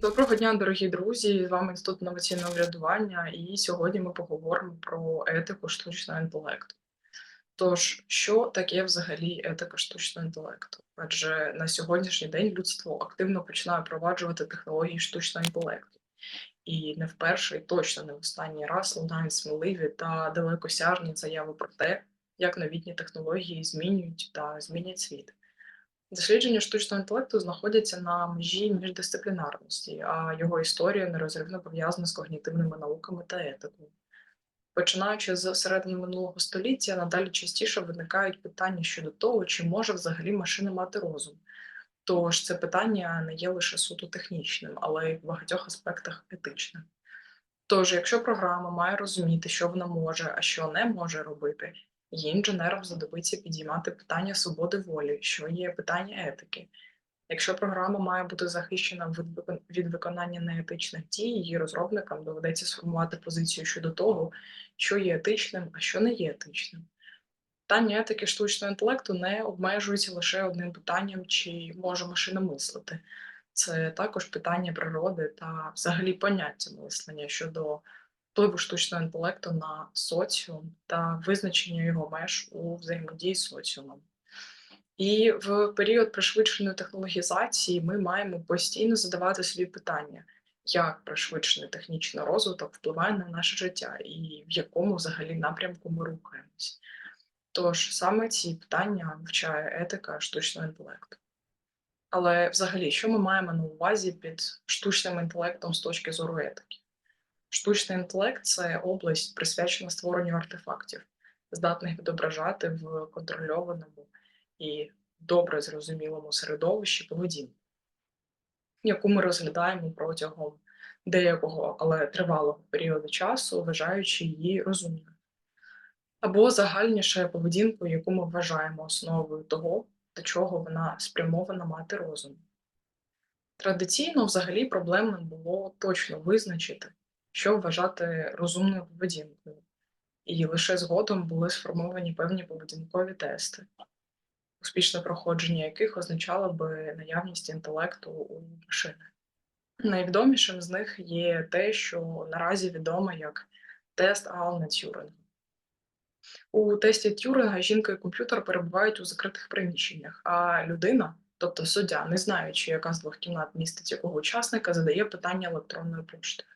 Доброго дня, дорогі друзі! З вами Інститут інноваційного врядування, і сьогодні ми поговоримо про етику штучного інтелекту. Тож, що таке взагалі етика штучного інтелекту? Адже на сьогоднішній день людство активно починає впроваджувати технології штучного інтелекту. І не вперше, і точно не в останній раз лунають сміливі та далекосяжні заяви про те, як новітні технології змінюють та змінять світ. Дослідження штучного інтелекту знаходяться на межі міждисциплінарності, а його історія нерозривно пов'язана з когнітивними науками та етикою. Починаючи з середини минулого століття, надалі частіше виникають питання щодо того, чи може взагалі машина мати розум. Тож це питання не є лише суто технічним, але й в багатьох аспектах етичним. Тож, якщо програма має розуміти, що вона може, а що не може робити, її інженерам знадобиться підіймати питання свободи волі, що є питання етики. Якщо програма має бути захищена від виконання неетичних дій, її розробникам доведеться сформувати позицію щодо того, що є етичним, а що не є етичним. Питання етики штучного інтелекту не обмежується лише одним питанням, чи може машина мислити. Це також питання природи та взагалі поняття мислення щодо впливу штучного інтелекту на соціум та визначення його меж у взаємодії з соціумом. І в період пришвидшеної технологізації ми маємо постійно задавати собі питання, як пришвидшений технічний розвиток впливає на наше життя і в якому взагалі напрямку ми рухаємось. Тож саме ці питання вивчає етика штучного інтелекту. Але взагалі, що ми маємо на увазі під штучним інтелектом з точки зору етики? Штучний інтелект це область, присвячена створенню артефактів, здатних відображати в контрольованому і добре зрозумілому середовищі поведінку, яку ми розглядаємо протягом деякого, але тривалого періоду часу, вважаючи її розумною. Або загальніше поведінку, яку ми вважаємо основою того, до чого вона спрямована мати розум. Традиційно, взагалі, проблемним було точно визначити, що вважати розумною поведінкою, і лише згодом були сформовані певні поведінкові тести, успішне проходження яких означало би наявність інтелекту у машини. Найвідомішим з них є те, що наразі відомо як тест Алана Тюринга. У тесті Тюринга жінка і комп'ютер перебувають у закритих приміщеннях, а людина, тобто суддя, не знаючи, яка з двох кімнат містить якого учасника, задає питання електронною поштою.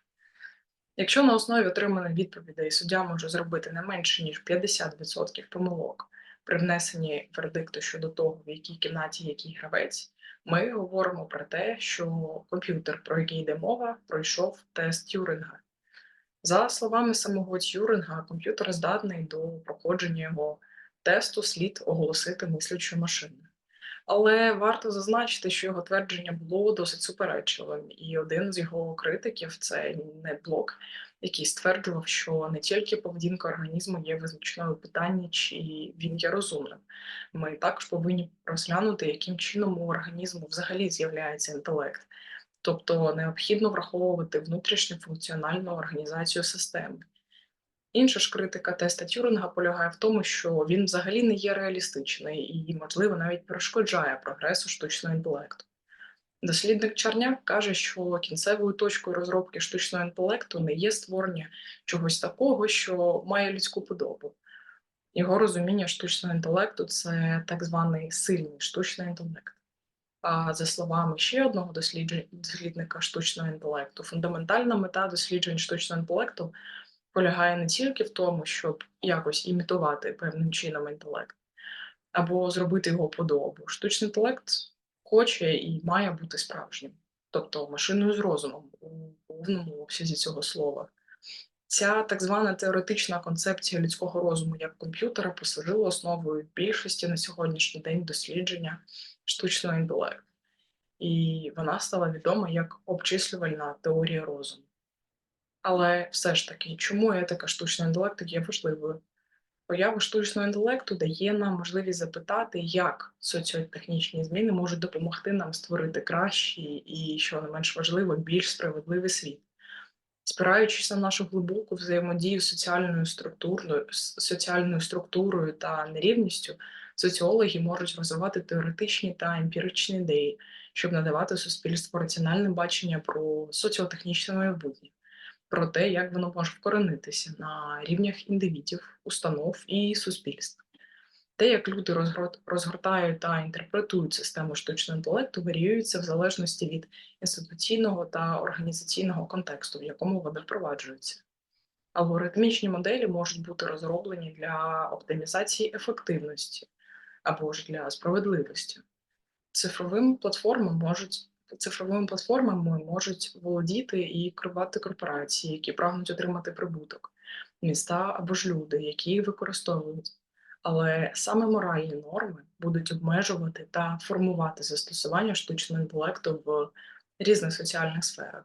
Якщо на основі отриманих відповідей суддя може зробити не менше ніж 50% помилок при внесенні вердикту щодо того, в якій кімнаті який гравець, ми говоримо про те, що комп'ютер, про який йде мова, пройшов тест Тюринга. За словами самого Тюринга, комп'ютер здатний до проходження його тесту слід оголосити мислячою машиною. Але варто зазначити, що його твердження було досить суперечливим, і один з його критиків це NetBlock, який стверджував, що не тільки поведінка організму є визначною у чи він є розумним. Ми також повинні розглянути, яким чином у організму взагалі з'являється інтелект. Тобто необхідно враховувати внутрішню функціональну організацію системи. Інша ж критика теста Тюринга полягає в тому, що він взагалі не є реалістичний і, можливо, навіть перешкоджає прогресу штучного інтелекту. Дослідник Чарняк каже, що кінцевою точкою розробки штучного інтелекту не є створення чогось такого, що має людську подобу. Його розуміння штучного інтелекту це так званий сильний штучний інтелект. А за словами ще одного дослідника штучного інтелекту, фундаментальна мета досліджень штучного інтелекту полягає не тільки в тому, щоб якось імітувати певним чином інтелект, або зробити його подобу. Штучний інтелект хоче і має бути справжнім, тобто машиною з розумом у повному обсязі цього слова. Ця так звана теоретична концепція людського розуму як комп'ютера послужила основою більшості на сьогоднішній день дослідження штучного інтелекту, і вона стала відома як обчислювальна теорія розуму. Але все ж таки, чому етика штучного інтелекту є важливою? Поява штучного інтелекту дає нам можливість запитати, як соціотехнічні зміни можуть допомогти нам створити кращий і, що не менш важливо, більш справедливий світ. Спираючись на нашу глибоку взаємодію з соціальною структурою, соціальною структурою та нерівністю, соціологи можуть розвивати теоретичні та емпіричні ідеї, щоб надавати суспільству раціональне бачення про соціотехнічне майбутнє, про те, як воно може вкоренитися на рівнях індивідів, установ і суспільств. Те, як люди розгор- розгортають та інтерпретують систему штучного інтелекту, варіюється в залежності від інституційного та організаційного контексту, в якому вони впроваджуються. Алгоритмічні моделі можуть бути розроблені для оптимізації ефективності або ж для справедливості. Цифровими платформами можуть цифровими платформами можуть володіти і керувати корпорації, які прагнуть отримати прибуток, міста або ж люди, які їх використовують. Але саме моральні норми будуть обмежувати та формувати застосування штучного інтелекту в різних соціальних сферах.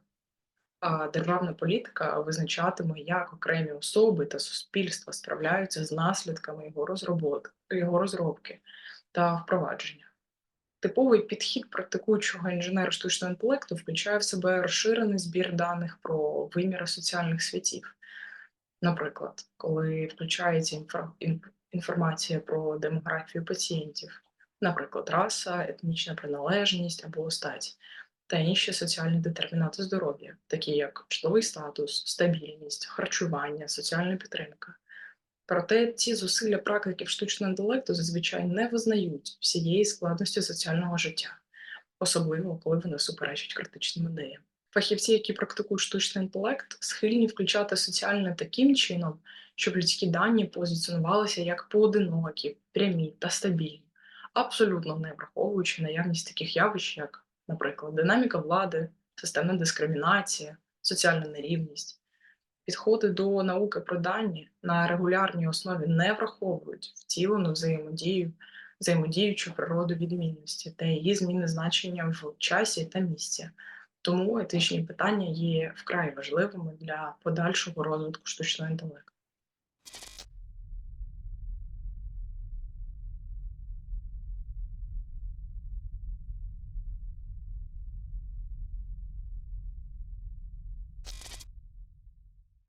А державна політика визначатиме, як окремі особи та суспільства справляються з наслідками його розробок, його розробки та впровадження. Типовий підхід практикуючого інженера штучного інтелекту включає в себе розширений збір даних про виміри соціальних світів. Наприклад, коли включається інформація про демографію пацієнтів, наприклад, раса, етнічна приналежність або стать, та інші соціальні детермінати здоров'я, такі як житловий статус, стабільність, харчування, соціальна підтримка. Проте ці зусилля практиків штучного інтелекту зазвичай не визнають всієї складності соціального життя, особливо коли вони суперечать критичним ідеям. Фахівці, які практикують штучний інтелект, схильні включати соціальне таким чином, щоб людські дані позиціонувалися як поодинокі, прямі та стабільні, абсолютно не враховуючи наявність таких явищ, як, наприклад, динаміка влади, системна дискримінація, соціальна нерівність. Підходи до науки про дані на регулярній основі не враховують втілену взаємодію, взаємодіючу природу відмінності та її зміни значення в часі та місці. Тому етичні питання є вкрай важливими для подальшого розвитку штучного інтелекту.